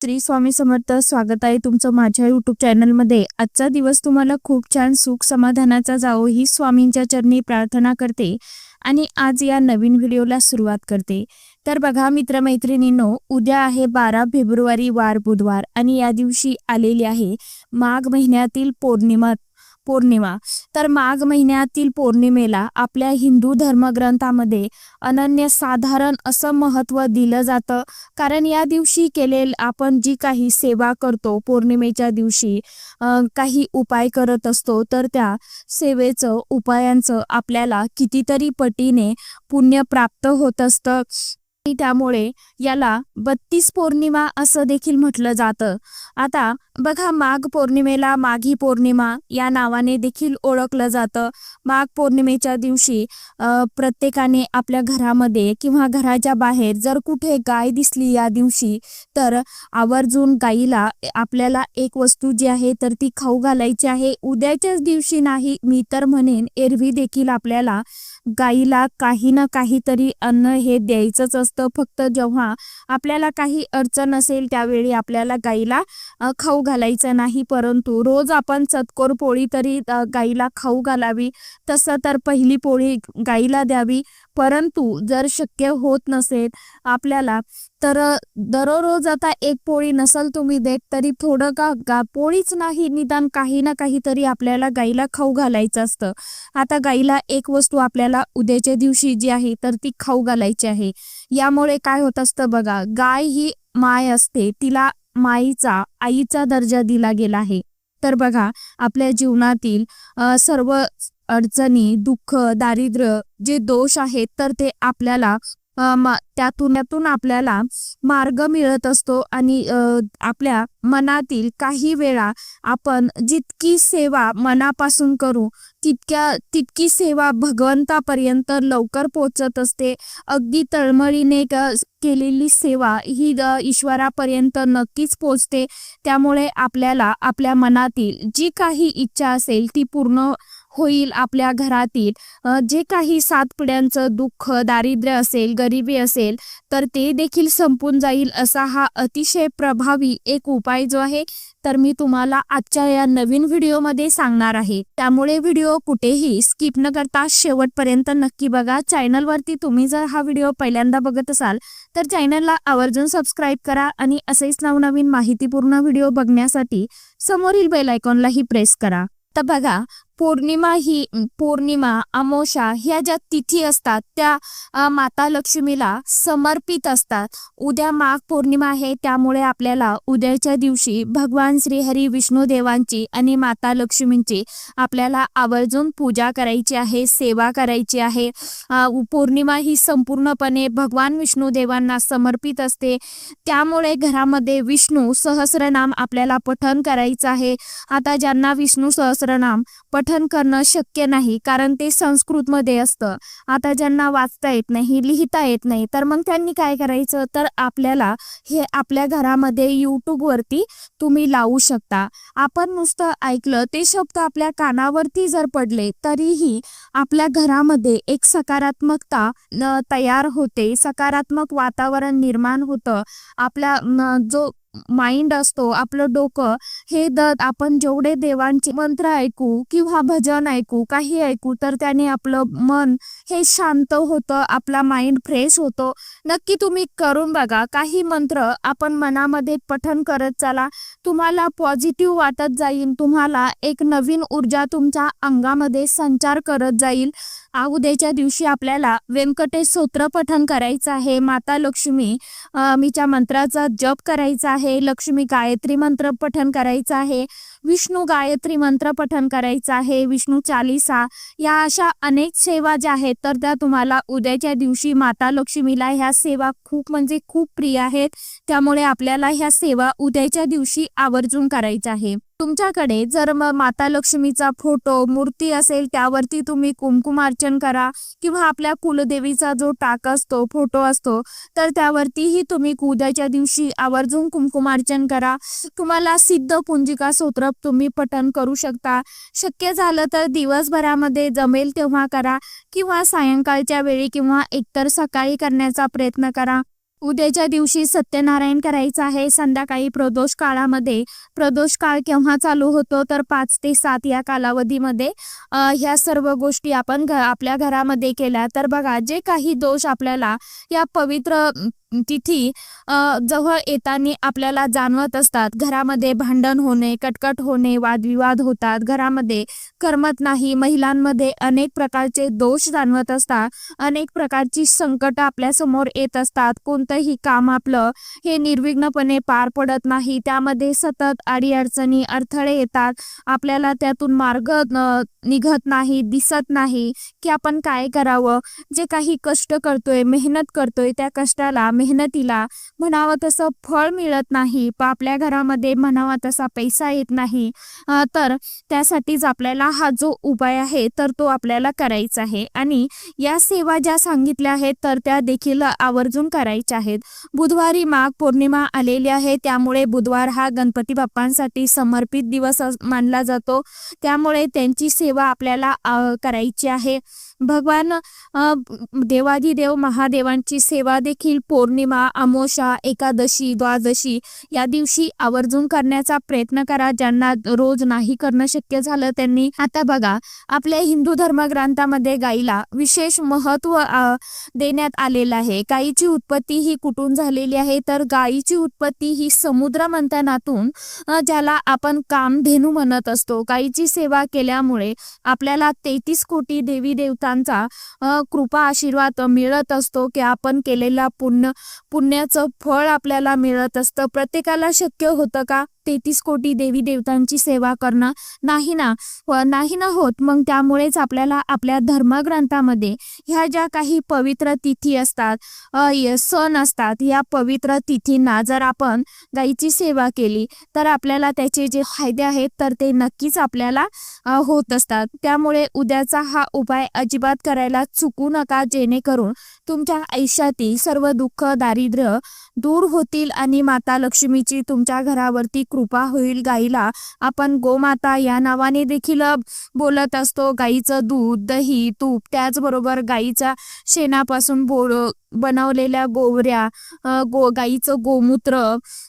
श्री स्वामी समर्थ स्वागत आहे तुमचं माझ्या युट्यूब चॅनलमध्ये आजचा दिवस तुम्हाला खूप छान सुख समाधानाचा जावो ही स्वामींच्या चरणी प्रार्थना करते आणि आज या नवीन व्हिडिओला सुरुवात करते. तर बघा मित्रमैत्रिणींनो उद्या आहे बारा फेब्रुवारी वार बुधवार आणि या दिवशी आलेली आहे माघ महिन्यातील पौर्णिमा पौर्णिमा. तर माघ महिन्यातील पौर्णिमेला आपल्या हिंदू धर्मग्रंथामध्ये अनन्यसाधारण असं महत्त्व दिलं जातं. कारण या दिवशी केलेल आपण जी काही सेवा करतो पौर्णिमेच्या दिवशी काही उपाय करत असतो तर त्या सेवेचं उपायांचं आपल्याला कितीतरी पटीने पुण्य प्राप्त होत असतं. त्यामुळे याला बत्तीस पौर्णिमा असं देखील म्हटलं जातं. आता बघा माघ पौर्णिमेला माघी पौर्णिमा या नावाने देखील ओळखलं जातं. माघ पौर्णिमेच्या दिवशी प्रत्येकाने आपल्या घरामध्ये किंवा घराच्या बाहेर जर कुठे गाय दिसली या दिवशी तर आवर्जून गाईला आपल्याला एक वस्तू जी आहे तर ती खाऊ घालायची आहे. उद्याच्याच दिवशी नाही मी तर म्हणेन एरवी देखील आपल्याला गाईला काही ना काहीतरी अन्न हे द्यायचंच असतं. फक्त जेव्हा आपल्याला काही अडचण असेल त्यावेळी आपल्याला गाईला खाऊ घालायचं नाही. परंतु रोज आपण चतकोर पोळी तरी गाईला खाऊ घालावी. तसं तर पहिली पोळी गाईला द्यावी. परंतु जर शक्य होत नसेल आपल्याला तर दररोज आता एक पोळी नसल तुम्ही देत तरी थोडं का गा पोळीच नाही निदान काही ना काहीतरी आपल्याला गाईला खाऊ घालायचं असतं. आता गाईला एक वस्तू आपल्याला उद्याच्या दिवशी जी आहे तर ती खाऊ घालायची आहे. यामुळे काय होत असतं बघा गाय ही माय असते तिला माईचा आईचा दर्जा दिला गेला आहे. तर बघा आपल्या जीवनातील सर्व अडचणी दुःख दारिद्र्य जे दोष आहेत तर ते आपल्याला त्यातून आपल्याला मार्ग मिळत असतो आणि आपल्या मनातील काही वेळा आपण जितकी सेवा मनापासून करू तितक्या तितकी सेवा भगवंतापर्यंत लवकर पोचत असते. अगदी तळमळीने केलेली सेवा ही ईश्वरापर्यंत नक्कीच पोचते त्यामुळे आपल्याला आपल्या मनातील जी काही इच्छा असेल ती पूर्ण होईल आपल्या घरातील. जे काही सात पिढ्यांचं दुःख दारिद्र्य असेल गरिबी असेल तर ते देखील संपून जाईल असा हा अतिशय प्रभावी एक उपाय जो आहे तर मी तुम्हाला आजच्या या नवीन व्हिडिओमध्ये सांगणार आहे. त्यामुळे व्हिडिओ कुठेही स्किप न करता शेवटपर्यंत नक्की बघा. चॅनलवरती तुम्ही जर हा व्हिडिओ पहिल्यांदा बघत असाल तर चॅनलला आवर्जून सबस्क्राईब करा आणि असेच नवनवीन माहितीपूर्ण व्हिडिओ बघण्यासाठी समोरील बेल आयकॉनलाही प्रेस करा. तर बघा पौर्णिमा ही पौर्णिमा अमावस्या ह्या ज्या तिथी असतात त्या माता लक्ष्मीला समर्पित असतात. उद्या माघ पौर्णिमा आहे त्यामुळे आपल्याला उद्याच्या दिवशी भगवान श्रीहरी विष्णू देवांची आणि माता लक्ष्मींची आपल्याला आवर्जून पूजा करायची आहे सेवा करायची आहे. पौर्णिमा ही संपूर्णपणे भगवान विष्णू देवांना समर्पित असते. त्यामुळे घरामध्ये विष्णू सहस्रनाम आपल्याला पठण करायचं आहे. आता ज्यांना विष्णू सहस्रनाम पठन करणं शक्य नाही कारण ते संस्कृतमध्ये असतं. आता ज्यांना वाचता येत नाही लिहिता येत नाही तर मग त्यांनी काय करायचं? तर आपल्याला हे आपल्या घरामध्ये यूट्यूबवरती तुम्ही लावू शकता. आपण नुसतं ऐकलं ते शब्द आपल्या कानावरती जर पडले तरीही आपल्या घरामध्ये एक सकारात्मकता तयार होते. सकारात्मक वातावरण निर्माण होतं. आपल्या जो माइंड असतो आपलं डोकं हे दत आपण जेवढे देवांचे मंत्र ऐकू किंवा भजन ऐकू काही ऐकू तर त्याने आपलं मन हे शांत होतं आपला माइंड फ्रेश होतो. नक्की तुम्ही करून बघा काही मंत्र आपण मनामध्ये पठन करत चला तुम्हाला पॉझिटिव्ह वाटत जाईल तुम्हाला एक नवीन ऊर्जा तुमच्या अंगामध्ये संचार करत जाईल. उद्याच्या दिवशी आपल्याला व्यंकटेश स्तोत्र पठन करायचं आहे. माता लक्ष्मी मीच्या मंत्राचा जप करायचा आहे. लक्ष्मी गायत्री मंत्र पठन करायचं आहे. विष्णू गायत्री मंत्र पठन करायचं आहे. विष्णू चालिसा या अशा अनेक सेवा ज्या आहेत तर त्या तुम्हाला उद्याच्या दिवशी माता लक्ष्मीला ह्या सेवा खूप म्हणजे खूप प्रिय आहेत. त्यामुळे आपल्याला ह्या सेवा उद्याच्या दिवशी आवर्जून करायच्या आहे. तुमच्याकडे जर माता लक्ष्मीचा फोटो मूर्ती असेल त्यावरती तुम्ही कुमकुमार्चन करा किंवा आपल्या कुलदेवीचा जो टाक असतो फोटो असतो तर त्यावरतीही तुम्ही उद्याच्या दिवशी आवर्जून कुमकुमार्चन करा. तुम्हाला सिद्ध पुंजिका स्तोत्र तुम्ही पठन करू शकता. शक्य झालं तर दिवसभरामध्ये जमेल तेव्हा करा किंवा सायंकाळच्या वेळी किंवा एकतर सकाळी करण्याचा प्रयत्न करा. उद्याच्या दिवशी सत्यनारायण करायचं आहे. संध्याकाळी प्रदोष काळामध्ये प्रदोष काळ केव्हा चालू होतो तर पाच ते सात या कालावधीमध्ये ह्या सर्व गोष्टी आपण घ आपल्या घरामध्ये केल्या. तर बघा जे काही दोष आपल्याला या पवित्र तिथी जवळ येताना आपल्याला जाणवत असतात. घरामध्ये भांडण होणे कटकट होणे वादविवाद होतात. घरामध्ये करमत नाही. महिलांमध्ये अनेक प्रकारचे दोष जाणवत असतात. अनेक प्रकारची संकट आपल्यासमोर येत असतात. कोण कोणतंही काम आपलं हे निर्विघ्नपणे पार पडत नाही. त्यामध्ये सतत अडीअडचणी अडथळे येतात. आपल्याला त्यातून मार्ग निघत नाही दिसत नाही की आपण काय करावं? जे काही कष्ट करतोय मेहनत करतोय त्या कष्टाला मेहनतीला म्हणावं तसं फळ मिळत नाही. आपल्या घरामध्ये म्हणावा तसा पैसा येत नाही. तर त्यासाठीच आपल्याला हा जो उपाय आहे तर तो आपल्याला करायचा आहे. आणि या सेवा ज्या सांगितल्या आहेत तर त्या देखील आवर्जून करायच्या आहेत. बुधवारी माघ पौर्णिमा आलेली आहे. त्यामुळे बुधवार हा गणपती बाप्पांसाठी समर्पित दिवस मानला जातो. त्यामुळे त्यांची सेवा आपल्याला करायची आहे. भगवान देवाधिदेव महादेवांची सेवा देखील पौर्णिमा अमोशा एकादशी द्वादशी या दिवशी आवर्जून करण्याचा प्रयत्न करा. ज्यांना रोज नाही करणं शक्य झालं त्यांनी आता बघा आपल्या हिंदू धर्मग्रंथामध्ये गाईला विशेष महत्त्व देण्यात आलेलं आहे. गाईची उत्पत्ती ही कुठून झालेली आहे तर गाईची उत्पत्ती ही समुद्र मंथनातून ज्याला आपण कामधेनू म्हणत असतो. गाईची सेवा केल्यामुळे आपल्याला तेहतीस कोटी देवी देवतांचा कृपा आशीर्वाद मिळत असतो की आपण केलेल्या पुण्य पुण्याचं फळ आपल्याला मिळत असतं. प्रत्येकाला शक्य होतं का? तेहतीस कोटी देवी देवतांची सेवा करणं? नाही ना. नाही ना होत. मग त्यामुळेच आपल्याला आपल्या धर्मग्रंथामध्ये ह्या ज्या काही पवित्र तिथी असतात सण असतात या पवित्र तिथींना जर आपण गाईची सेवा केली तर आपल्याला त्याचे जे फायदे आहेत तर ते नक्कीच आपल्याला होत असतात. त्यामुळे उद्याचा हा उपाय अजिबात करायला चुकू नका जेणेकरून तुमच्या आयुष्यातील सर्व दुःख दारिद्र्य दूर होतील आणि माता लक्ष्मीची तुमच्या घरावरती कृपा होईल गाईला. आपण गोमाता या नावाने देखील बोलत असतो. गाईचं दूध दही तूप त्याचबरोबर गाईच्या शेणापासून बोल बनवलेल्या गोवऱ्या गो गाईचं गोमूत्र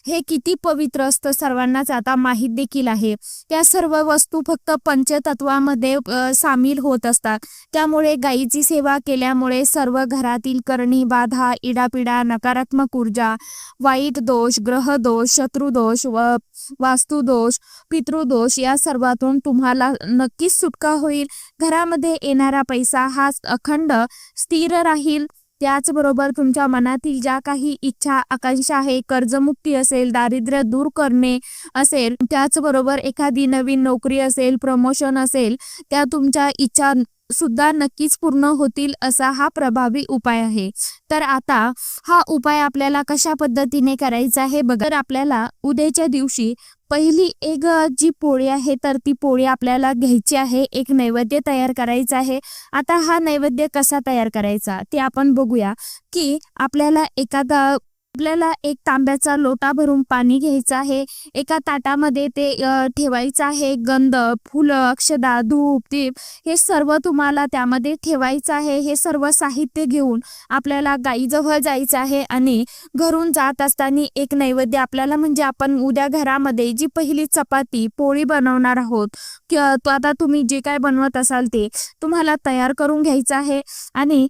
हे किती पवित्र असतं सर्वांनाच आता माहीत देखील आहे. त्या सर्व वस्तू फक्त पंचतत्वामध्ये सामील होत असतात. त्यामुळे गाईची सेवा केल्यामुळे सर्व घरातील करणी बाधा इडापिडा नकारात्मक ऊर्जा वाईट दोष ग्रहदोष शत्रुदोष व वास्तुदोष पितृदोष या सर्वातून तुम्हाला नक्कीच सुटका होईल. घरामध्ये येणारा पैसा हा अखंड स्थिर राहील. त्याचबरोबर तुमच्या मनातील ज्या काही इच्छा आकांक्षा आहे कर्जमुक्ती असेल दारिद्र्य दूर करणे असेल त्याचबरोबर एखादी नवीन नोकरी असेल प्रमोशन असेल त्या तुमच्या इच्छा सुद्धा नक्कीच पूर्ण होतील असा हा प्रभावी उपाय आहे. तर आता हा उपाय आपल्याला कशा पद्धतीने करायचा आहे बघा. आपल्याला उद्याच्या दिवशी पहिली एक जी पोळी आहे तर ती पोळी आपल्याला घ्यायची आहे. एक नैवेद्य तयार करायचा आहे. आता हा नैवेद्य कसा तयार करायचा ते आपण बघूया की आपल्याला एखादा आपल्याला एक तांब्याचा लोटा भरून पाणी घ्यायचं आहे. एका ताटामध्ये ते ठेवायचं आहे. गंध फुलं अक्षदा धूप दीप हे सर्व तुम्हाला त्यामध्ये ठेवायचं आहे. हे सर्व साहित्य घेऊन आपल्याला गाईजवळ जायचं आहे आणि घरून जात असताना एक नैवेद्य आपल्याला म्हणजे आपण उद्या घरामध्ये जी पहिली चपाती पोळी बनवणार आहोत किंवा आता तुम्ही जे काय बनवत असाल ते तुम्हाला तयार करून घ्यायचं आहे. आणि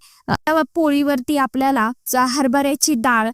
पोळीवरती आपल्याला हरभऱ्याची डाळ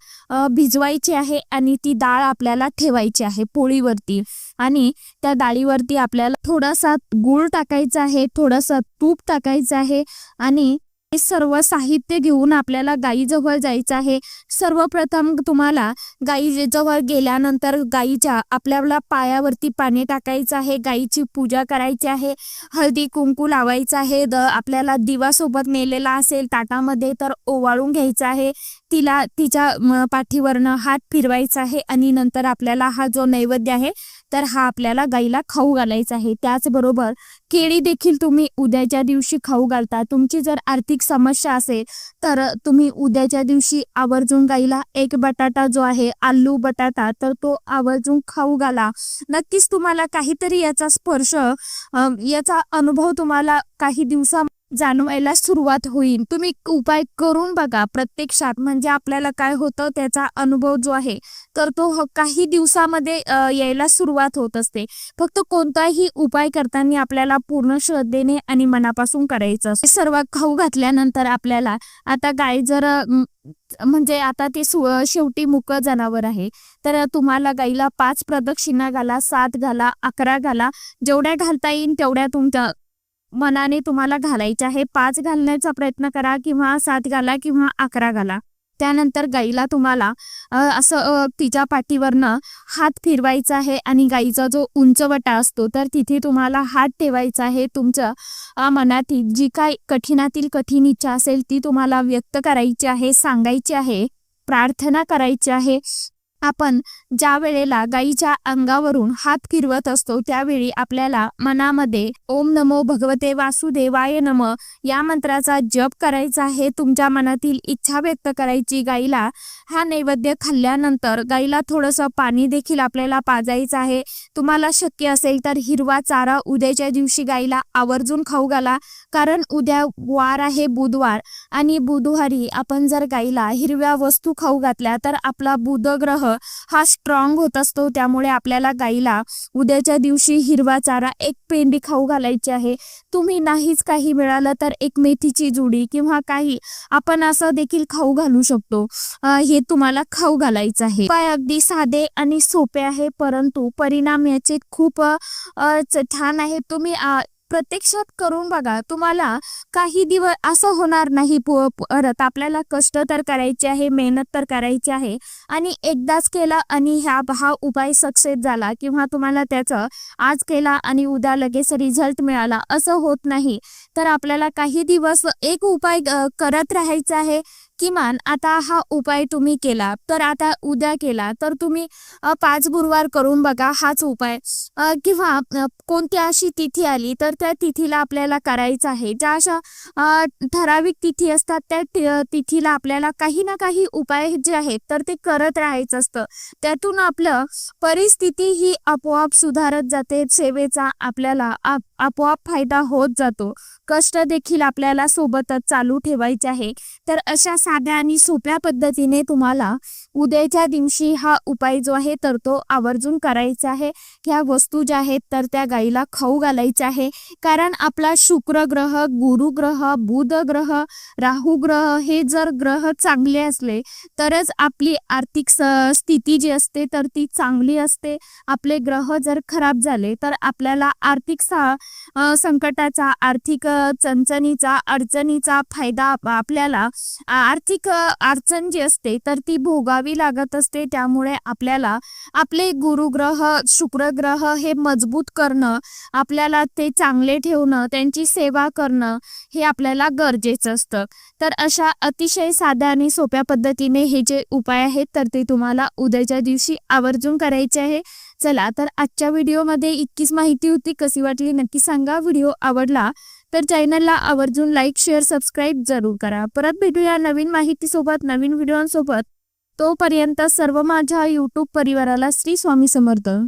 भिजवायची आहे आणि ती डाळ आपल्याला ठेवायची आहे पोळीवरती. आणि त्या डाळीवरती आपल्याला थोडासा गूळ टाकायचा आहे थोडासा तूप टाकायचं आहे आणि हे सर्व साहित्य घेऊन आपल्याला गाईजवळ जायचं आहे. सर्वप्रथम तुम्हाला गाईजवळ गेल्यानंतर गाईच्या आपल्याला पायावरती पाणी टाकायचं आहे. गाईची पूजा करायची आहे. हळदी कुंकू लावायचं आहे. द आपल्याला दिवा सोबत नेलेला असेल ताटामध्ये तर ओवाळून घ्यायचा आहे. तिला तिच्या पाठीवरनं हात फिरवायचा आहे आणि नंतर आपल्याला हा जो नैवेद्य आहे तर हा आपल्याला गाईला खाऊ घालायचा आहे. त्याचबरोबर केळी देखील तुम्ही उद्याच्या दिवशी खाऊ घालता. तुमची जर आर्थिक समस्या असेल तर तुम्ही उद्याच्या दिवशी आवर्जून गाईला एक बटाटा जो आहे आलू बटाटा तर तो आवर्जून खाऊ घाला. नक्कीच तुम्हाला काहीतरी याचा स्पर्श याचा अनुभव तुम्हाला काही दिवसा जाणवायला सुरुवात होईल. तुम्ही उपाय करून बघा. प्रत्यक्षात म्हणजे आपल्याला काय होतं त्याचा अनुभव जो आहे तर तो काही दिवसामध्ये यायला सुरुवात होत असते. फक्त कोणताही उपाय करताना आपल्याला पूर्ण श्रद्धेने आणि मनापासून करायचं सर्व खाऊ घातल्यानंतर आपल्याला आता गाय जर म्हणजे आता ते शेवटी मुक जनावर आहे तर तुम्हाला गाईला पाच प्रदक्षिणा घाला सात घाला अकरा घाला. जेवढ्या घालता येईल तेवढ्या तुमच्या मनाने तुम्हाला घालायचे आहे. पाच घालण्याचा प्रयत्न करा किंवा सात घाला किंवा अकरा घाला. त्यानंतर गाईला तुम्हाला असं तिच्या पाठीवरनं हात फिरवायचा आहे आणि गाईचा जो उंचवटा असतो तर तिथे तुम्हाला हात ठेवायचा आहे. तुमच्या मनातील जी काय कठीणातील कठीण इच्छा असेल ती तुम्हाला व्यक्त करायची आहे सांगायची आहे प्रार्थना करायची आहे. आपण ज्या वेळेला गाईच्या अंगावरून हात फिरवत असतो त्यावेळी आपल्याला मनामध्ये ओम नमो भगवते वासुदेवाय नम या मंत्राचा जप करायचा आहे. तुमच्या मनातील इच्छा व्यक्त करायची गाईला. हा नैवेद्य खाल्ल्यानंतर गाईला थोडंसं पाणी देखील आपल्याला पाजायचं आहे. तुम्हाला शक्य असेल तर हिरवा चारा उद्याच्या दिवशी गाईला आवर्जून खाऊ घाला. कारण उद्या वार आहे बुधवार आणि बुधवारी आपण जर गाईला हिरव्या वस्तू खाऊ घातल्या तर आपला बुधग्रह हा स्ट्रॉंग होत असतो. त्यामुळे आपल्याला गाईला उद्याच्या दिवशी हिरवा चारा एक पेंडी खाऊ घालायची आहे. तुम्ही नाहीच काही मिळालं तर एक मेथीची जुडी किंवा काही आपण असं देखील खाऊ घालू शकतो. हे तुम्हाला खाऊ घालायचं आहे. उपाय अगदी साधे आणि सोपे आहे परंतु परिणाम याचे खूप छान आहे. तुम्ही प्रत्यक्षात करून बघा तुम्हाला काही दिवस असं होणार नाही प- परत आपल्याला कष्ट तर करायचे आहे मेहनत तर करायची आहे आणि एकदाच केला आणि ह्या हा उपाय सक्सेस झाला किंवा तुम्हाला त्याचं आज केला आणि उद्या लगेच रिझल्ट मिळाला असं होत नाही. तर आपल्याला काही दिवस एक उपाय करत राहायचा आहे. किमान आता हा उपाय तुम्ही केला तर आता उद्या केला तर तुम्ही पाच गुरुवार करून बघा हाच उपाय. किंवा कोणती अशी तिथी आली तर त्या तिथीला आपल्याला करायचं आहे. ज्या अशा ठराविक तिथी असतात त्या तिथीला आपल्याला काही ना काही उपाय जे आहेत तर ते करत राहायचं असतं. त्यातून आपलं परिस्थिती ही आपोआप सुधारत जाते सेवेचा आपल्याला आप- आपोआप फायदा होत जातो. कष्ट देखील आपल्याला सोबतच चालू ठेवायचे आहे. तर अशा साध्या आणि सोप्या पद्धतीने तुम्हाला उद्याच्या दिवशी हा उपाय जो आहे तर तो आवर्जून करायचा आहे. ह्या वस्तू ज्या आहेत तर त्या गाईला खाऊ घालायच्या आहे. कारण आपला शुक्र ग्रह गुरु ग्रह बुध ग्रह राहू ग्रह हे जर ग्रह चांगले असले तरच आपली आर्थिक स- स्थिती जी असते तर ती चांगली असते. आपले ग्रह जर खराब झाले तर आपल्याला आर्थिक सा संकटाचा आर्थिक चणचणीचा अडचणीचा फायदा आपल्याला आर्थिक अडचण जी असते तर ती भोगावी लागत असते त्यामुळे आपल्याला आपले गुरुग्रह शुक्र ग्रह हे मजबूत करणं आपल्याला ते चांगले ठेवणं त्यांची सेवा करणं हे आपल्याला गरजेचं असतं. तर अशा अतिशय साध्या आणि सोप्या पद्धतीने हे जे उपाय आहेत तर ते तुम्हाला उद्याच्या दिवशी आवर्जून करायचे आहे. चला तर आजच्या व्हिडिओमध्ये इतकीच माहिती होती कशी वाटली नक्की सांगा. व्हिडिओ आवडला तर चॅनलला आवर्जून लाईक शेअर सबस्क्राईब जरूर करा. परत भेटूया नवीन माहितीसोबत नवीन व्हिडिओंसोबत. तोपर्यंत सर्व माझ्या यूट्यूब परिवाराला श्री स्वामी समर्थ.